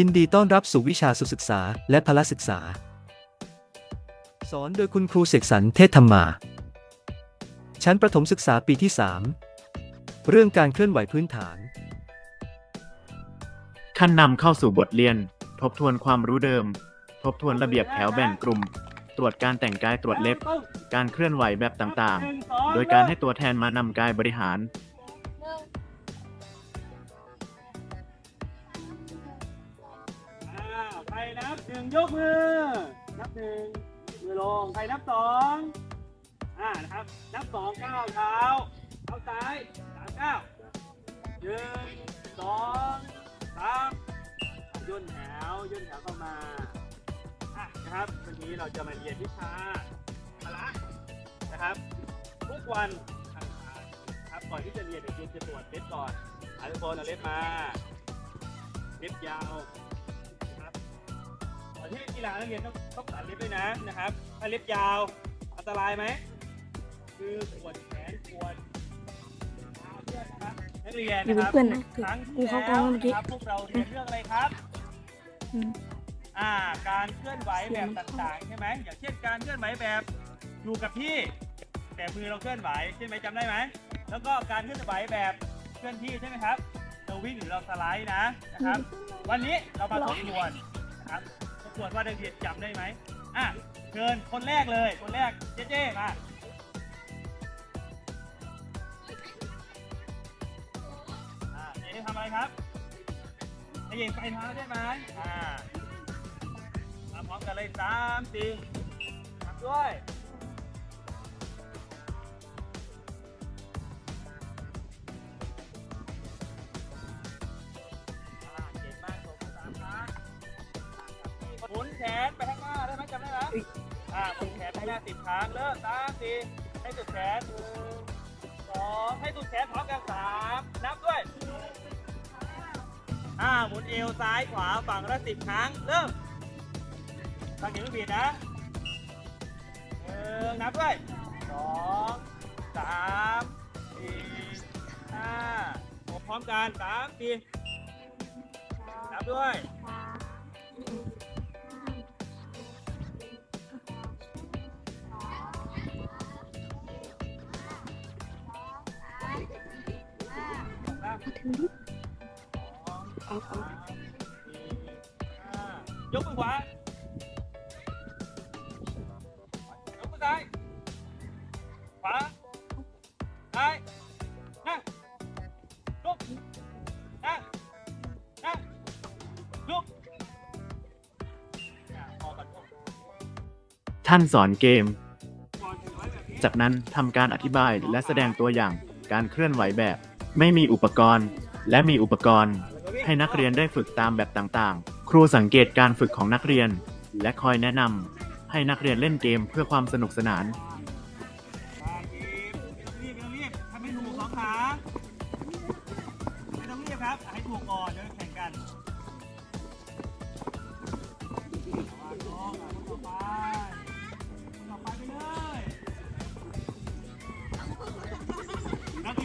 ยินดีต้อนรับสู่วิชาสุศึกษาและพละศึกษา สอนโดยคุณครูเสกสรรเทศธรรมา ชั้นประถมศึกษาปีที่ 3 เรื่องการเคลื่อนไหวพื้นฐาน ขั้นนำเข้าสู่บทเรียน ทบทวนความรู้เดิม ทบทวนระเบียบแถวแบ่งกลุ่ม ตรวจการแต่งกายตรวจเล็บ การเคลื่อนไหวแบบต่างๆ โดยการให้ตัวแทนมานำกายบริหาร นับหนึ่งยกมือ นับหนึ่งมือลง ใครนับสองอ่านะครับ นับสองก้าวเท้าเท้าซ้ายสามก้าวหนึ่งสองสามย่นแถวย่นแถวเข้ามาอะนะครับวันนี้เราจะมาเรียนวิชาพละนะครับ ทุกวันอังคารครับก่อนที่จะเรียนเดี๋ยวจะตรวจเล็บก่อนอะทุกคนเอาเล็บมา เล็บยาว ก่อนที่กีฬานักเรียนต้องต้องตัดเล็บด้วยนะนะครับ ถ้าเล็บยาวอันตรายไหม คือปวดแขนปวดขาเพื่อนนะครับนักเรียนอยู่นะครับเพื่อนนะครั้งมีที่เขากแล้องวเมื่อกี้นะครับพวกเราเรียนเรื่องอะไรครับอืมอ่าการเคลื่อนไหวแบบต่างๆใช่ไหมอย่างเช่นการเคลื่อนไหวแบบอยู่กับที่ แต่มือเราเคลื่อนไหวใช่ไหมจำได้ไหมแล้วก็การเคลื่อนไหวแบบเคลื่อนที่ใช่ไหมครับเราวิ่งหรือเราสไลด์นะนะครับ วันนี้เรามาทบทวน ปรับทบทวดว่านักเรียนจำได้ไหมอะเชิญคนแรกเลย คนแรกเจ๊เจ๊มาอ่าเจ๊ทำอะไรครับให้ยิงไปเท้าได้ไหมอ่ามาพร้อมกันเลยสามสี่ด้วย อ่าหมุนแขนไปข้างหน้าสิบครั้งเริ่มสามสี่ให้สุดแขนหนึ่งสองให้สุดแขนพร้อมกันสามนับด้วยอ่าหมุนเอวซ้ายขวาฝั่งละสิบครั้ง เริ่มฟังอย่างไม่ผิดนะหนึ่งนับด้วยสองสามสี่ห้าพร้อมกันสามสี่นับด้วย ถึงดิออกออกยกมือขวายกมือซ้าย ขวา ซ้ายนั่งลุกนั่งนั่งลุกท่านสอนเกม จากนั้นทำการอธิบายและแสดงตัวอย่างการเคลื่อนไหวแบบ ไม่มีอุปกรณ์ และมีอุปกรณ์ ให้นักเรียนได้ฝึกตามแบบต่างๆ ครูสังเกตการฝึกของนักเรียน และคอยแนะนำให้นักเรียนเล่นเกมเพื่อความสนุกสนาน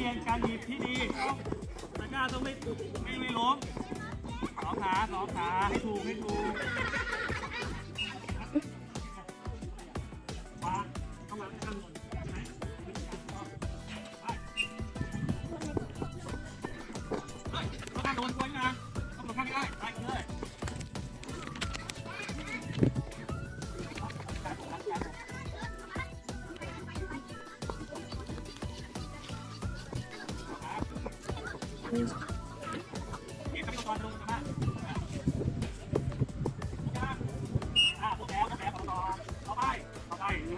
เรียนการหยิบที่ดีต้องตะกร้าต้องไม่ไม่ไม่ล้มสองขาสองขาให้ถูกให้ถูก คร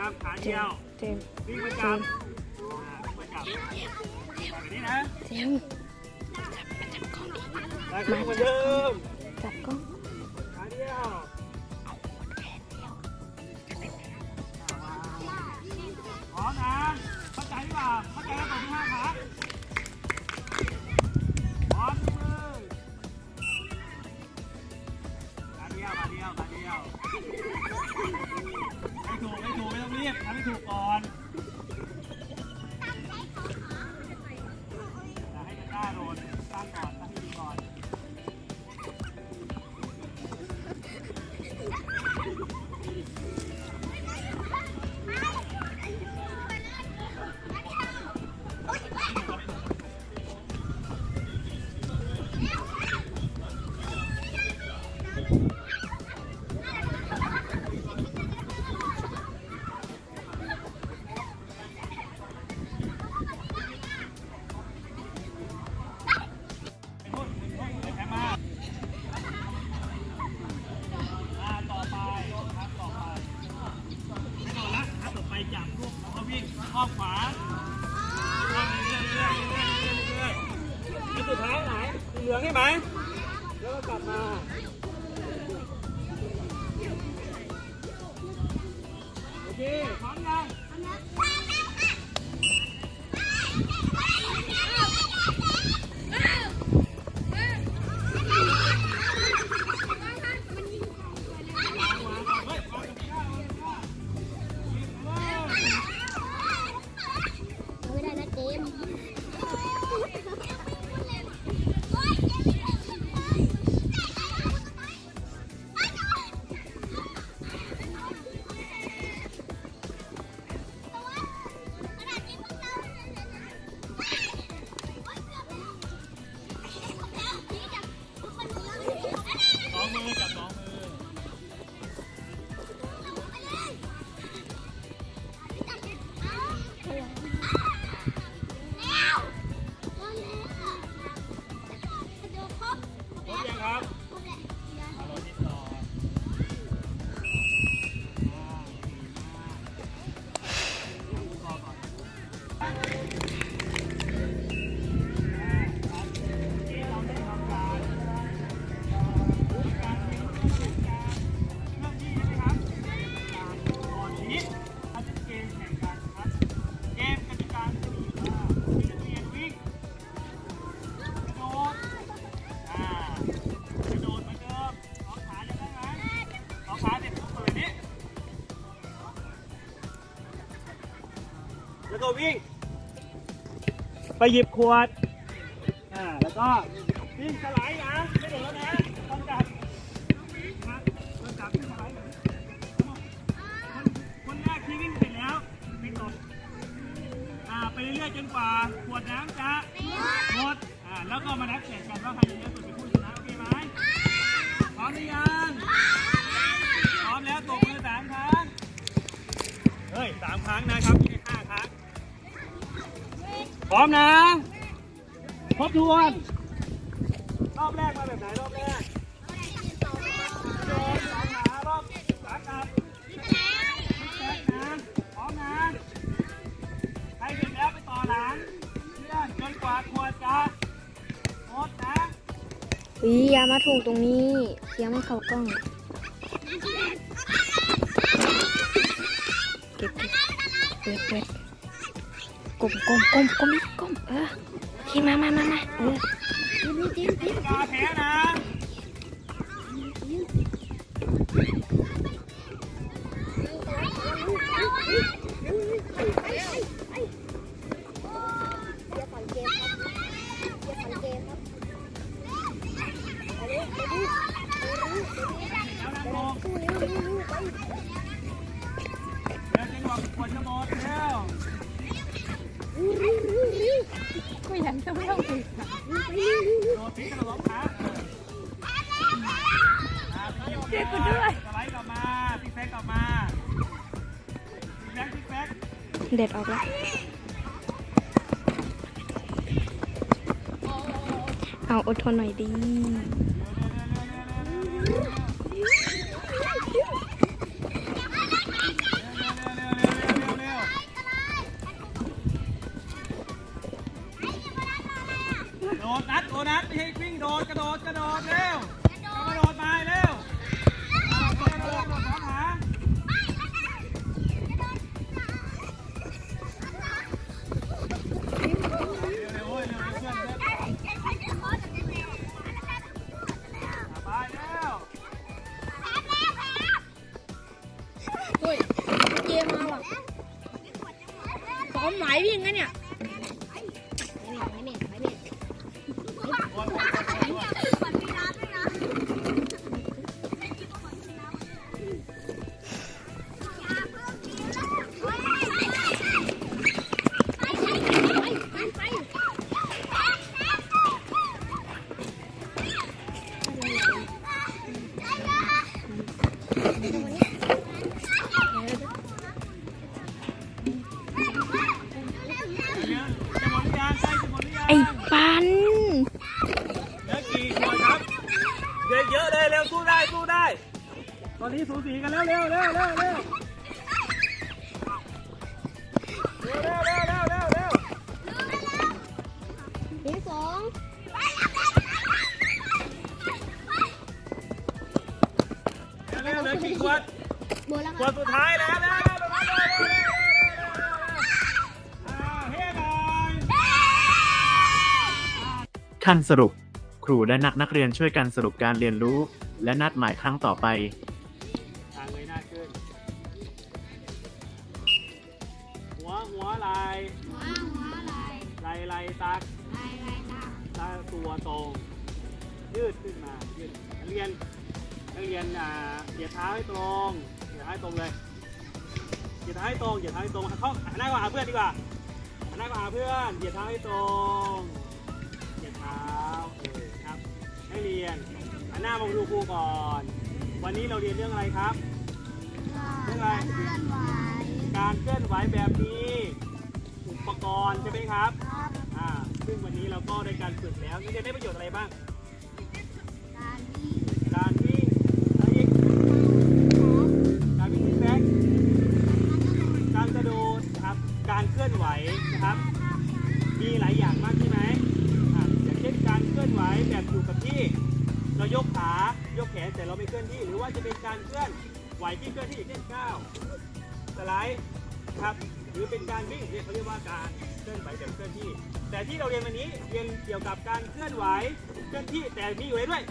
ับขาเจเดียมวเจมวิ่งไปจับอ่าวิ่งไปจับแบบนี้นะเจมได้วิ่งเหมือนเดิมจับกล้องขาเดียวพร้อมนะเข้าใจหรือเปล่าเข้าใจแล้วกดที่ห้าขา แล้วก็วิ่ง ไปหยิบขวด อ่า แล้วก็วิ่งสไลด์นะ ไม่โดดแล้วนะต้องจับนะต้องจับวิ่งสไลด์นะคนคนแรกที่วิ่งเสร็จแล้ววิ่งตดอ่า ไปเรื่อยๆจนกว่าขวดน้ำจะหมด อ่า แล้วก็มานับแข่งกันว่าใครจะเยอะสุดเป็นผู้ชนะโอเคไหมพร้อมหรือยังพร้อมแล้วตบมือสามครั้ง เฮ้ยสามครั้งนะครับ ร้อมนะครบทวนรอบแรกมาแบบไหนรอบแรกโดนสองขารอบสามกับแท็กนะพร้อมนะใครเสร็จแล้วไปต่อหลังเพื่อนจนกว่าควรจะหมดนะอีอย่ามาถูกตรงนี้เสียงไม่เข้ากล้องเก็บเก็บเก็บเก็บ กลมกลมกลมกลมกกลมเออโอเคมามามามาเออกาแพ้นะ เด็ดออกแล้วเอาอดทนหน่อยดี สู้ได้สู้ได้ ตอนนี้สูสีกันแล้วเร็วเร็วเร็วเร็วเร็วเร็วเร็วเร็วเร็วเร็วที่สองเร็วเหลือกี่ขวดหมดแล้วขควรัดบสุดท้ายแล้วเร็วเร็วเร็วเร็วเร็วเร็วเร็วเร็วอ่าเฮ้หน่อยขั้นสรุปครูและนักนักเรียนช่วยกันสรุปการเรียนรู้ และนัดหมายครั้งต่อไป ทางเลยหน้าขึ้น หัวหัวไหลหัวหัวไหลไหลไหลตักไหลไหลตาตาตัวตรง ยืดขึ้นมายืดนักเรียนนักเรียนอ่าเหยียดเท้าให้ตรงเหยียดเท้าให้ตรงเลยเหยียดเท้าให้ตรงเหยียดเท้าให้ตรงเข้าหันหน้ามาหาเพื่อนดีกว่าหันหน้ามาหาเพื่อนเหยียดเท้าให้ตรงเหยียดเท้าเออครับนักเรียน หันหน้ามาดูครูก่อน วันนี้เราเรียนเรื่องอะไรครับ เรื่องอะไร เคลื่อนไหวการเคลื่อนไหวแบบนี้ อุปกรณ์ใช่ไหมครับ ครับอ่า ซึ่งวันนี้เราก็ได้การฝึกแล้วนี่จะได้ประโยชน์อะไรบ้าง การวิ่งการวิ่งอะไรอีกการวิ่งซิกแซกการกระโดดนะครับ การเคลื่อนไหวนะครับ มีหลายอย่างมากใช่ไหมอ่าอย่างเช่นการเคลื่อนไหวแบบอยู่กับที่ เรายกขายกแขนแต่เราไม่เคลื่อนที่ หรือว่าจะเป็นการเคลื่อนไหวที่เคลื่อนที่อย่างเช่นก้าวสไลด์ครับหรือเป็นการวิ่งเนี่ยเขาเรียกว่าการเคลื่อนไหวแบบเคลื่อนที่ แต่ที่เราเรียนวันนี้เรียนเกี่ยวกับการเคลื่อนไหวเคลื่อนที่แต่มีอยู่ในด้วย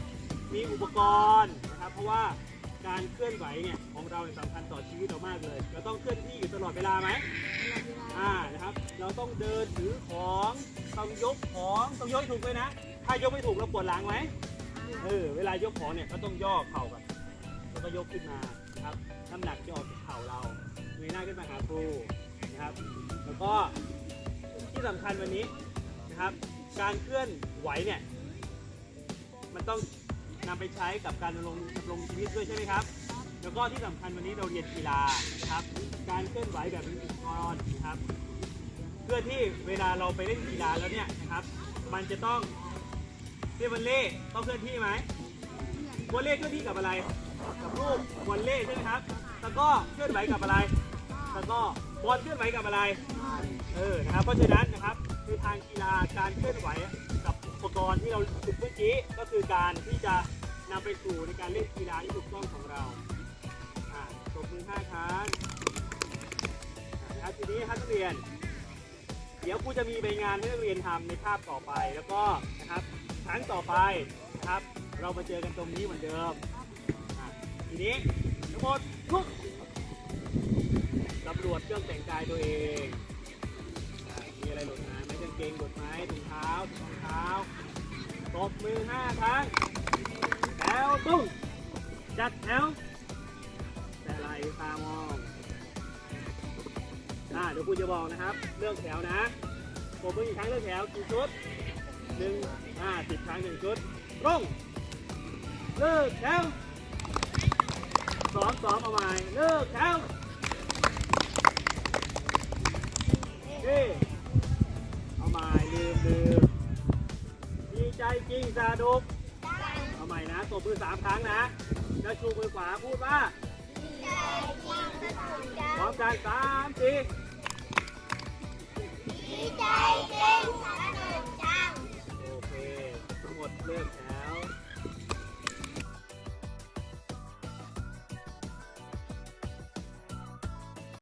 มีอุปกรณ์นะครับเพราะว่าการเคลื่อนไหวเนี่ยของเราสำคัญต่อชีวิตเรามากเลยเราต้องเคลื่อนที่อยู่ตลอดเวลาไหมอ่านะครับเราต้องเดินถือของต้องยกของต้องยกให้ถูกเลยนะ ถ้ายกไม่ถูกเราปวดหลังไหม เออเวลายกของเนี่ยก็ต้องย่อเข่าก่อนแล้วก็ยกขึ้นมาครับน้ำหนักจะออกจากเข่าเราเงยหน้าขึ้นมาหาครูนะครับ แล้วก็ที่สำคัญวันนี้นะครับ การเคลื่อนไหวเนี่ยมันต้องนำไปใช้กับการดำรงดำรงชีวิตด้วยใช่ไหมครับแล้วก็ที่สำคัญวันนี้เราเรียนกีฬานะครับ การเคลื่อนไหวแบบมีอุปกรณ์นะครับ เพื่อที่เวลาเราไปเล่นกีฬาแล้วเนี่ยนะครับ มันจะต้อง เรียกวอลเล่ต้องเคลื่อนที่ไหมวอลเล่เคลื่อนที่กับอะไร กับลูกวอลเล่ใช่ไหมครับตะก้อเคลื่อนไหวกับอะไรตะก้อบอลเคลื่อนไหวกับอะไร เออ นะครับ เพราะฉะนั้นนะครับคือทางกีฬาการเคลื่อนไหวกับอุปกรณ์ที่เราฝึกเมื่อกี้ก็คือการที่จะนำไปสู่ในการเล่นกีฬาที่ถูกต้องของเราอ่าตบมือห้าครั้งนะครับทีนี้ครับนักเรียน เดี๋ยวครูจะมีใบงานให้นักเรียนทำในภาพต่อไปแล้วก็นะครับ ครั้งต่อไปนะครับ เรามาเจอกันตรงนี้เหมือนเดิมอะทีนี้ทั้งหมดทุกตำรวจเครื่องแต่งกายตัวเองอะมีอะไรหล่นหาไหมกางเกงหล่นไหมถุงเท้าถุงเท้าตบมือห้าครั้งแถวตุ้งจัดแถวแต่ไหลตามองอ่าเดี๋ยวคุณจะบอกนะครับ เรื่องแถวนะผมเพิ่งอีกครั้งเรื่องแถวกี่ชุด หนึ่งอ่าสิบครั้งหนึ่งชุดตรงเลิกแถวสองสองเอาใหม่เลิกแถวเฮ้เอาใหม่ลืมลืมดีใจจริงสาดุกเอาใหม่นะตบมือสามครั้งนะ แล้วชูมือขวาพูดว่าพร้อมกันสามสี่ดีใจจริงสนุกจังโอ เริ่ม